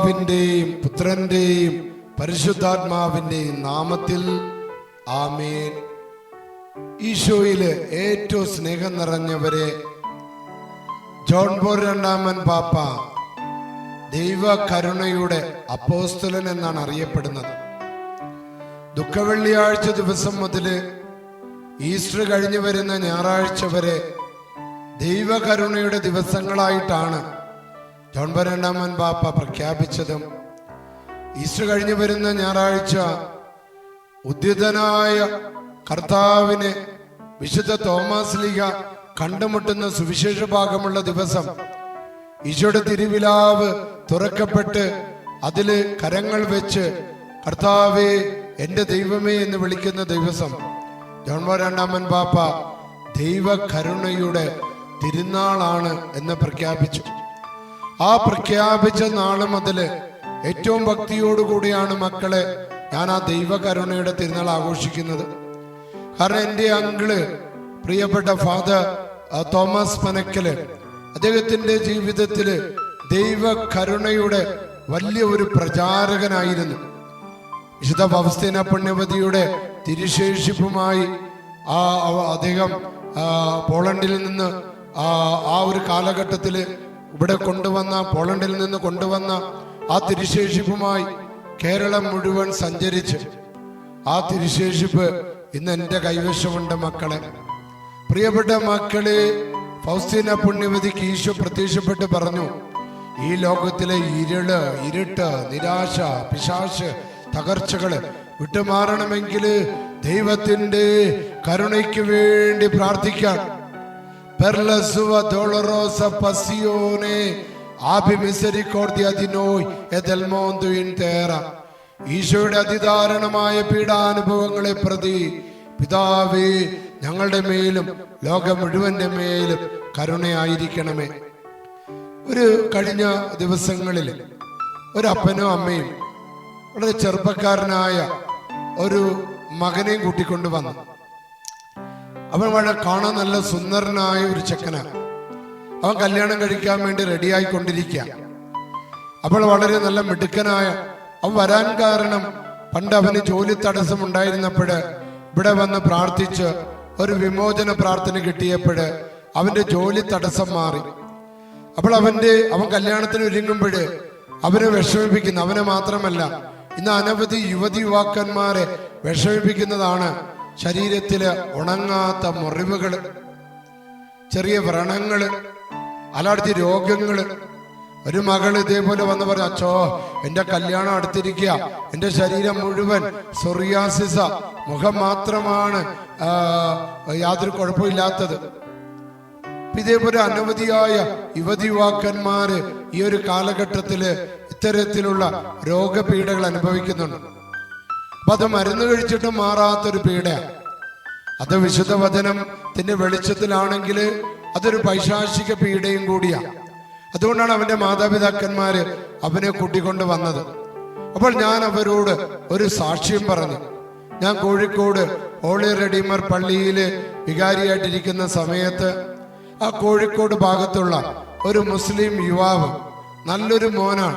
പിതാവിന്റെയും പുത്രന്റെയും പരിശുദ്ധാത്മാവിന്റെയും നാമത്തിൽ ആമേൻ. ഈശോയിലെ ഏറ്റവും സ്നേഹം നിറഞ്ഞവരെ ജോൺ ബോർ രണ്ടാമൻ പാപ്പ ദൈവ കരുണയുടെ അപ്പോസ്തലൻ എന്നാണ് അറിയപ്പെടുന്നത്. ദുഃഖവെള്ളിയാഴ്ച ദിവസം മുതൽ ഈസ്റ്റർ കഴിഞ്ഞു വരുന്ന ഞായറാഴ്ച വരെ ദൈവകരുണയുടെ ദിവസങ്ങളായിട്ടാണ് ജോൺ രണ്ടാം രണ്ടാമൻ പാപ്പ പ്രഖ്യാപിച്ചതും ഈസ്റ്റർ കഴിഞ്ഞു വരുന്ന ഞായറാഴ്ച ഉദ്യതനായ കർത്താവിനെ വിശുദ്ധ തോമസ് ലീഗ കണ്ടുമുട്ടുന്ന സുവിശേഷ ഭാഗമുള്ള ദിവസം ഈശോയുടെ തിരുവിലാവ് തുറക്കപ്പെട്ട് അതിൽ കരങ്ങൾ വെച്ച് കർത്താവേ എന്റെ ദൈവമേ എന്ന് വിളിക്കുന്ന ദിവസം ജോൺമോ രണ്ടാമൻ പാപ്പ ദൈവ കരുണയുടെ തിരുനാളാണ് എന്ന് പ്രഖ്യാപിച്ചു. ആ പ്രഖ്യാപിച്ച നാളെ മുതൽ ഏറ്റവും ഭക്തിയോടുകൂടിയാണ് മക്കളെ ഞാൻ ആ ദൈവകരുണയുടെ തിരുനാൾ ആഘോഷിക്കുന്നത്. കാരണം എന്റെ അങ്കിൾ പ്രിയപ്പെട്ട ഫാദർ തോമസ് പനക്കൽ അദ്ദേഹത്തിന്റെ ജീവിതത്തിൽ ദൈവ കരുണയുടെ വലിയ ഒരു പ്രചാരകനായിരുന്നു. വിശുദ്ധ ഭവസ്തീന പുണ്യവതിയുടെ തിരുശേഷിപ്പുമായി ആ അദ്ദേഹം പോളണ്ടിൽ നിന്ന് ആ ഒരു കാലഘട്ടത്തിൽ ഇവിടെ കൊണ്ടുവന്ന പോളണ്ടിൽ നിന്ന് കൊണ്ടുവന്ന ആ തിരുശേഷിപ്പുമായി കേരളം മുഴുവൻ സഞ്ചരിച്ച് ആ തിരുശേഷിപ്പ് ഇന്ന് എന്റെ കൈവശമുണ്ട് മക്കളെ. പ്രിയപ്പെട്ട മക്കളെ ഫൗസ്തീന പുണ്യവതിക്ക് ഈശോ പ്രത്യക്ഷപ്പെട്ട് പറഞ്ഞു ഈ ലോകത്തിലെ ഇരുൾ ഇരുട്ട് നിരാശ പിശാശ് തകർച്ചകൾ വിട്ടുമാറണമെങ്കിൽ ദൈവത്തിന്റെ കരുണയ്ക്ക് വേണ്ടി പ്രാർത്ഥിക്കാൻ per la sua dolorosa passione abbi misericordia di noi e del mondo intero ഈശോയുടെ അതിദാരുണമായ പീഡാനുഭവങ്ങളെ പ്രതി പിതാവേ ഞങ്ങളുടെ മേലും ലോകം മുഴുവന്റെ മേലും കരുണയായിരിക്കണമേ. ഒരു കഴിഞ്ഞ ദിവസങ്ങളിൽ ഒരപ്പനും അമ്മയും വളരെ ചെറുപ്പക്കാരനായ ഒരു മകനെയും കൂട്ടിക്കൊണ്ടു വന്നു. അവൻ വളരെ കാണാൻ നല്ല സുന്ദരനായ ഒരു ചെക്കനാണ് അവൻ കല്യാണം കഴിക്കാൻ വേണ്ടി റെഡിയായിക്കൊണ്ടിരിക്കുക. അവൾ വളരെ നല്ല മിടുക്കനായ അവൻ വരാൻ കാരണം പണ്ട് അവന് ജോലി തടസ്സം ഉണ്ടായിരുന്നപ്പോൾ ഇവിടെ വന്ന് പ്രാർത്ഥിച്ച് ഒരു വിമോചന പ്രാർത്ഥന കിട്ടിയപ്പോൾ അവന്റെ ജോലി തടസ്സം മാറി. അപ്പോൾ അവന്റെ അവൻ കല്യാണത്തിന് ഒരുങ്ങുമ്പോൾ അവനെ വിഷമിപ്പിക്കുന്നു. അവനെ മാത്രമല്ല ഇന്ന് അനവധി യുവതി യുവാക്കന്മാരെ വിഷമിപ്പിക്കുന്നതാണ് ശരീരത്തിൽ ഉണങ്ങാത്ത മുറിവുകൾ ചെറിയ വ്രണങ്ങൾ അലാടത്തി രോഗങ്ങൾ ഒരു മകൾ ഇതേപോലെ വന്ന് പറഞ്ഞു അച്ഛോ എന്റെ കല്യാണം അടുത്തിരിക്കുക എന്റെ ശരീരം മുഴുവൻ സൊറിയാസിസ. മുഖം മാത്രമാണ് യാതൊരു കുഴപ്പമില്ലാത്തത്. ഇതേപോലെ അനവധിയായ യുവതി യുവാക്കന്മാര് ഈ ഒരു കാലഘട്ടത്തിൽ ഇത്തരത്തിലുള്ള രോഗപീഠകൾ അനുഭവിക്കുന്നുണ്ട്. അപ്പൊ അത് മരുന്ന് കഴിച്ചിട്ട് മാറാത്തൊരു പീഡയാണ് അത് വിശുദ്ധ വചനത്തിന്റെ വെളിച്ചത്തിലാണെങ്കിൽ അതൊരു പൈശാചിക പീഡയും കൂടിയാ. അതുകൊണ്ടാണ് അവന്റെ മാതാപിതാക്കന്മാര് അവനെ കൂട്ടിക്കൊണ്ട് വന്നത്. അപ്പോൾ ഞാൻ അവരോട് ഒരു സാക്ഷ്യം പറഞ്ഞു. ഞാൻ കോഴിക്കോട് ഹോളി റെഡിമർ പള്ളിയിൽ വികാരിയായിട്ടിരിക്കുന്ന സമയത്ത് ആ കോഴിക്കോട് ഭാഗത്തുള്ള ഒരു മുസ്ലിം യുവാവ് നല്ലൊരു മോനാണ്.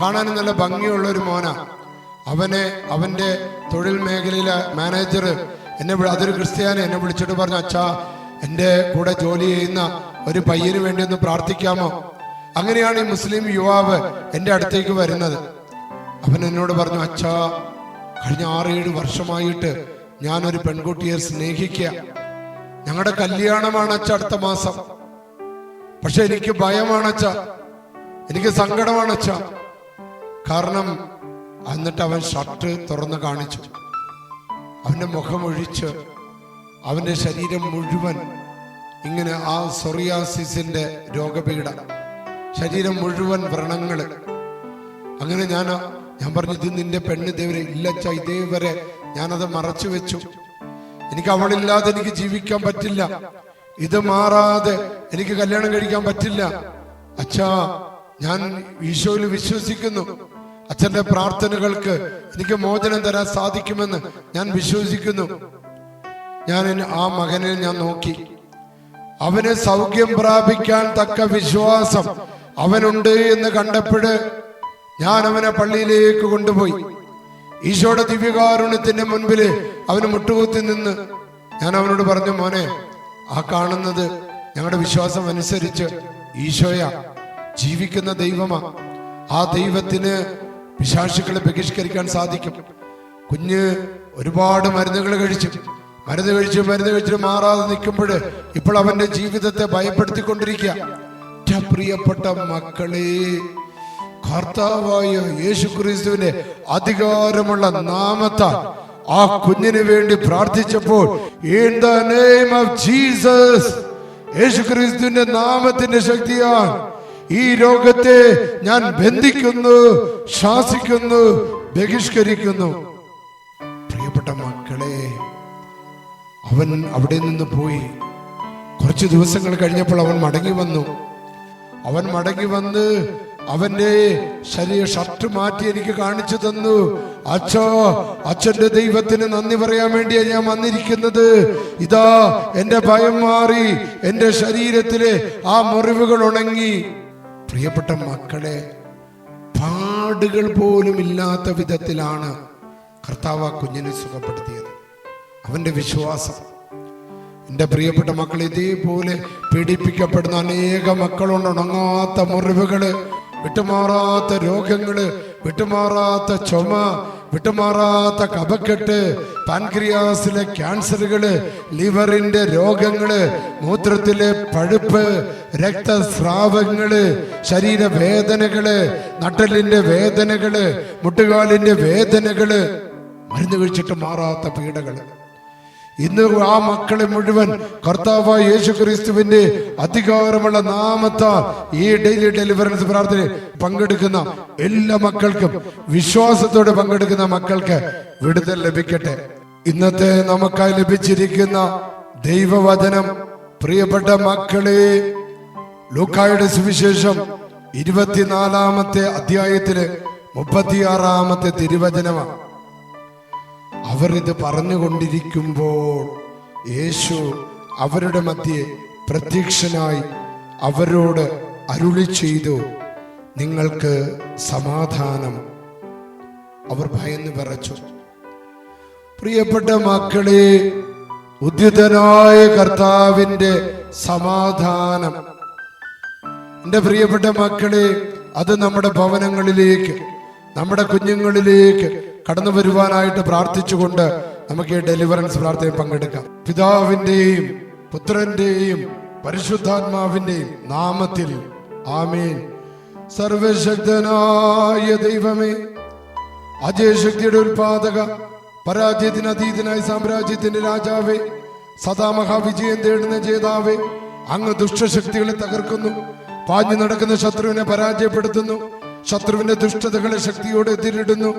കാണാൻ നല്ല ഭംഗിയുള്ള ഒരു മോനാണ് അവനെ അവന്റെ തൊഴിൽ മേഖലയിലെ മാനേജർ എന്നെ അതൊരു ക്രിസ്ത്യാനി എന്നെ വിളിച്ചിട്ട് പറഞ്ഞു അച്ഛാ എന്റെ കൂടെ ജോലി ചെയ്യുന്ന ഒരു പയ്യന് വേണ്ടി ഒന്ന് പ്രാർത്ഥിക്കാമോ? അങ്ങനെയാണ് ഈ മുസ്ലിം യുവാവ് എന്റെ അടുത്തേക്ക് വരുന്നത്. അവൻ എന്നോട് പറഞ്ഞു അച്ഛാ കഴിഞ്ഞ ആറേഴ് വർഷമായിട്ട് ഞാനൊരു പെൺകുട്ടിയെ സ്നേഹിക്കുക ഞങ്ങളുടെ കല്യാണമാണ് അച്ഛ അടുത്ത മാസം. പക്ഷെ എനിക്ക് ഭയമാണ് അച്ഛ. എനിക്ക് സങ്കടമാണ് അച്ഛ. കാരണം എന്നിട്ട് അവൻ ഷർട്ട് തുറന്ന് കാണിച്ചു. അവന്റെ മുഖം ഒഴിച്ച് അവന്റെ ശരീരം മുഴുവൻ ഇങ്ങനെ ആ സൊറിയാസിസിന്റെ രോഗപീഠ ശരീരം മുഴുവൻ വ്രണങ്ങൾ. അങ്ങനെ ഞാൻ ഞാൻ പറഞ്ഞു ഇത് നിന്റെ പെണ്ണ് ഇതേവരെ ഇല്ലച്ച ഇതേവരെ ഞാനത് മറച്ചു വെച്ചു. എനിക്ക് അവളില്ലാതെ എനിക്ക് ജീവിക്കാൻ പറ്റില്ല. ഇത് മാറാതെ എനിക്ക് കല്യാണം കഴിക്കാൻ പറ്റില്ല. അച്ഛാ ഞാൻ ഈശോയിൽ വിശ്വസിക്കുന്നു. അച്ഛന്റെ പ്രാർത്ഥനകൾക്ക് എനിക്ക് മോചനം തരാൻ സാധിക്കുമെന്ന് ഞാൻ വിശ്വസിക്കുന്നു. ഞാൻ ആ മകനെ ഞാൻ നോക്കി. അവന് സൗഖ്യം പ്രാപിക്കാൻ തക്ക വിശ്വാസം അവനുണ്ട് എന്ന് കണ്ടപ്പോഴ് ഞാൻ അവനെ പള്ളിയിലേക്ക് കൊണ്ടുപോയി. ഈശോയുടെ ദിവ്യകാരുണ്യത്തിന്റെ മുൻപിൽ അവന് മുട്ടുകുത്തി നിന്ന് ഞാൻ അവനോട് പറഞ്ഞു മോനെ ആ കാണുന്നത് ഞങ്ങളുടെ വിശ്വാസം അനുസരിച്ച് ഈശോയ ജീവിക്കുന്ന ദൈവമാ. ആ ദൈവത്തിന് പിശാശുക്കളെ ബഹിഷ്കരിക്കാൻ സാധിക്കും. കുഞ്ഞ് ഒരുപാട് മരുന്നുകൾ കഴിച്ചു. മരുന്ന് കഴിച്ച് മരുന്ന് കഴിച്ച് മാറാതെ നിൽക്കുമ്പോൾ ഇപ്പോൾ അവന്റെ ജീവിതത്തെ ഭയപ്പെടുത്തിക്കൊണ്ടിരിക്കുക. പ്രിയപ്പെട്ട മക്കളെ കർത്താവായ യേശു ക്രിസ്തുവിന്റെ അധികാരമുള്ള നാമത്താൽ ആ കുഞ്ഞിന് വേണ്ടി പ്രാർത്ഥിച്ചപ്പോൾ in the name of Jesus Yeshu ക്രിസ്തുവിന്റെ നാമത്തിന്റെ ശക്തിയാൽ ഈ രോഗത്തെ ഞാൻ ബന്ധിക്കുന്നു ശാസിക്കുന്നു ബഹിഷ്കരിക്കുന്നു. പ്രിയപ്പെട്ട മക്കളെ അവൻ അവിടെ നിന്ന് പോയി. കുറച്ച് ദിവസങ്ങൾ കഴിഞ്ഞപ്പോൾ അവൻ മടങ്ങി വന്നു. അവൻ മടങ്ങി വന്ന് അവന്റെ ശരീര ഷർട്ട് മാറ്റി എനിക്ക് കാണിച്ചു തന്നു. അച്ഛോ അച്ഛന്റെ ദൈവത്തിന് നന്ദി പറയാൻ വേണ്ടിയാണ് ഞാൻ വന്നിരിക്കുന്നത്. ഇതാ എന്റെ ഭയം മാറി എന്റെ ശരീരത്തിലെ ആ മുറിവുകൾ ഉണങ്ങി. പ്രിയപ്പെട്ട മക്കളെ പാടുകൾ പോലും ഇല്ലാത്ത വിധത്തിലാണ് കർത്താവ് ആ കുഞ്ഞിനെ സുഖപ്പെടുത്തിയത്. അവന്റെ വിശ്വാസം. എന്റെ പ്രിയപ്പെട്ട മക്കൾ ഇതേപോലെ പീഡിപ്പിക്കപ്പെടുന്ന അനേക മക്കളുണ്ട്. ഉണങ്ങാത്ത മുറിവുകൾ വിട്ടുമാറാത്ത രോഗങ്ങൾ വിട്ടുമാറാത്ത ചുമ വിട്ടുമാറാത്ത കപക്കെട്ട് പാൻക്രിയാസിലെ ക്യാൻസറുകൾ ലിവറിന്റെ രോഗങ്ങൾ മൂത്രത്തിലെ പഴുപ്പ് രക്തസ്രാവങ്ങൾ ശരീരവേദനകൾ നട്ടലിന്റെ വേദനകൾ മുട്ടുകാലിന്റെ വേദനകൾ മരുന്ന് കഴിച്ചിട്ട് മാറാത്ത പീഡകൾ. ഇന്ന് ആ മക്കളെ മുഴുവൻ കർത്താവായ യേശു ക്രിസ്തുവിന്റെ അധികാരമുള്ള നാമത്താൽ ഈ ഡെയിലി ഡെലിവറൻസ് പ്രാർത്ഥന പങ്കെടുക്കുന്ന എല്ലാ മക്കൾക്കും വിശ്വാസത്തോടെ പങ്കെടുക്കുന്ന മക്കൾക്ക് വിടുതൽ ലഭിക്കട്ടെ. ഇന്നത്തെ നമുക്കായി ലഭിച്ചിരിക്കുന്ന ദൈവവചനം പ്രിയപ്പെട്ട മക്കളെ ലൂക്കായുടെ സുവിശേഷം ഇരുപത്തിനാലാമത്തെ അധ്യായത്തിലെ മുപ്പത്തിയാറാമത്തെ തിരുവചനമാണ്. അവർ ഇത് പറഞ്ഞുകൊണ്ടിരിക്കുമ്പോൾ യേശു അവരുടെ മധ്യേ പ്രത്യക്ഷനായി അവരോട് അരുളി ചെയ്തു നിങ്ങൾക്ക് സമാധാനം. അവർ ഭയന്ന് വിറച്ചു. പ്രിയപ്പെട്ട മക്കളെ ഉദ്യുതനായ കർത്താവിന്റെ സമാധാനം. എന്റെ പ്രിയപ്പെട്ട മക്കളെ അത് നമ്മുടെ ഭവനങ്ങളിലേക്ക് നമ്മുടെ കുഞ്ഞുങ്ങളിലേക്ക് കടന്നു വരുവാനായിട്ട് പ്രാർത്ഥിച്ചുകൊണ്ട് നമുക്ക് ഈ ഡെലിവറൻസ് പ്രാർത്ഥനയിൽ പങ്കെടുക്കാം. പിതാവിന്റെയും പുത്രന്റെയും പരിശുദ്ധാത്മാവിന്റെയും നാമത്തിൽ ആമീൻ. സർവശക്തനായ ദൈവമേ അജയശക്തിയുടെ ഉൽപാദക പരാജയത്തിന് അതീതനായ സാമ്രാജ്യത്തിന്റെ രാജാവേ സദാ മഹാവിജയം തേടുന്ന ജേതാവേ അങ്ങ് ദുഷ്ടശക്തികളെ തകർക്കുന്നു പാഞ്ഞു നടക്കുന്ന ശത്രുവിനെ പരാജയപ്പെടുത്തുന്നു ശത്രുവിന്റെ ദുഷ്ടതകളെ ശക്തിയോടെ എതിരിടുന്നു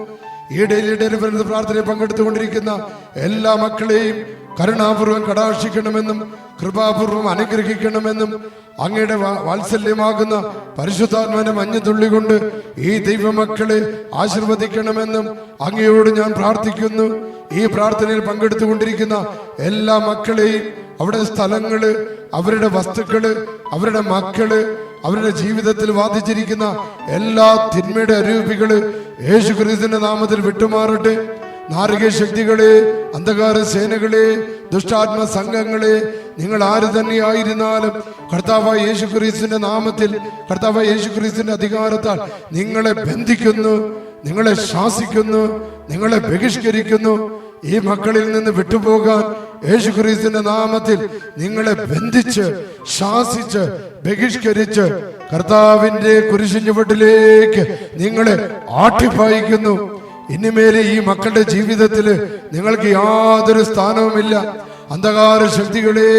ഈ ഡെയിലി ഡെലിവറൻസ് പ്രാർത്ഥനയിൽ പങ്കെടുത്തുകൊണ്ടിരിക്കുന്ന എല്ലാ മക്കളെയും കരുണാപൂർവം കടാക്ഷിക്കണമെന്നും കൃപാപൂർവം അനുഗ്രഹിക്കണമെന്നും അങ്ങയുടെ വാത്സല്യമാകുന്ന പരിശുദ്ധാത്മാവിന്റെ മഞ്ഞുതുള്ളി കൊണ്ട് ഈ ദൈവമക്കളെ ആശീർവദിക്കണമെന്നും അങ്ങയോട് ഞാൻ പ്രാർത്ഥിക്കുന്നു. ഈ പ്രാർത്ഥനയിൽ പങ്കെടുത്തുകൊണ്ടിരിക്കുന്ന എല്ലാ മക്കളെയും അവരുടെ സ്ഥലങ്ങൾ അവരുടെ വസ്തുക്കൾ അവരുടെ മക്കൾ അവരുടെ ജീവിതത്തിൽ വാദിച്ചിരിക്കുന്ന എല്ലാ തിന്മയുടെ അരൂപികൾ യേശു ക്രിസ്തുവിന്റെ നാമത്തിൽ വിട്ടുമാറട്ടെ. നാരക ശക്തികളെ അന്ധകാര സേനകളെ ദുഷ്ടാത്മ സംഘങ്ങളെ നിങ്ങൾ ആര് തന്നെയായിരുന്നാലും കർത്താവ് യേശു ക്രിസ്തുവിന്റെ നാമത്തിൽ കർത്താവ് യേശു ക്രിസ്തുവിന്റെ അധികാരത്താൽ നിങ്ങളെ ബന്ധിക്കുന്നു നിങ്ങളെ ശാസിക്കുന്നു നിങ്ങളെ ബഹിഷ്കരിക്കുന്നു. ഈ മക്കളിൽ നിന്ന് വിട്ടുപോകാൻ യേശു ക്രിസ്തുവിന്റെ നാമത്തിൽ നിങ്ങളെ ബന്ധിച്ച് ശാസിച്ച് ബഹിഷ്കരിച്ച് കർത്താവിന്റെ കുരിശിൻ ചുവട്ടിലേക്ക് നിങ്ങളെ ആട്ടിപ്പായിക്കുന്നു. ഇനിമേലെ ഈ മക്കളുടെ ജീവിതത്തിൽ നിങ്ങൾക്ക് യാതൊരു സ്ഥാനവുമില്ല. അന്ധകാര ശക്തികളെ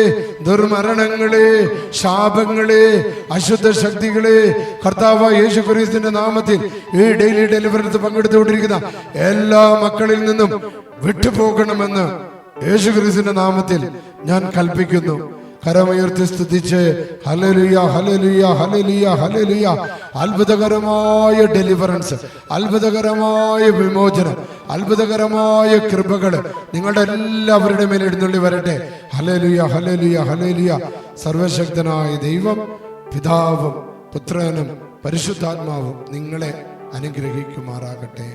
ദുർമരണങ്ങളെ ശാപങ്ങളെ അശുദ്ധ ശക്തികളെ കർത്താവ് യേശു ക്രിസ്തുവിന്റെ നാമത്തിൽ ഈ ഡെയിലി ഡെലിവറൻസ് പങ്കെടുത്തുകൊണ്ടിരിക്കുന്ന എല്ലാ മക്കളിൽ നിന്നും വിട്ടുപോകണമെന്ന് യേശു ക്രിസ്തുവിന്റെ നാമത്തിൽ ഞാൻ കൽപ്പിക്കുന്നു. കരമുയർത്തി സ്തുതിച്ച് ഹലലുയ ഹലലുയ ഹലലുയ ഹലലുയ അത്ഭുതകരമായ ഡെലിവറൻസ് അത്ഭുതകരമായ വിമോചനം അത്ഭുതകരമായ കൃപകൾ നിങ്ങളുടെ എല്ലാവരുടെ മേൽ എഴുന്നള്ളി വരട്ടെ. ഹലലുയ ഹലലുയ ഹലലുയ സർവശക്തനായ ദൈവം പിതാവും പുത്രനും പരിശുദ്ധാത്മാവും നിങ്ങളെ അനുഗ്രഹിക്കുമാറാകട്ടെ.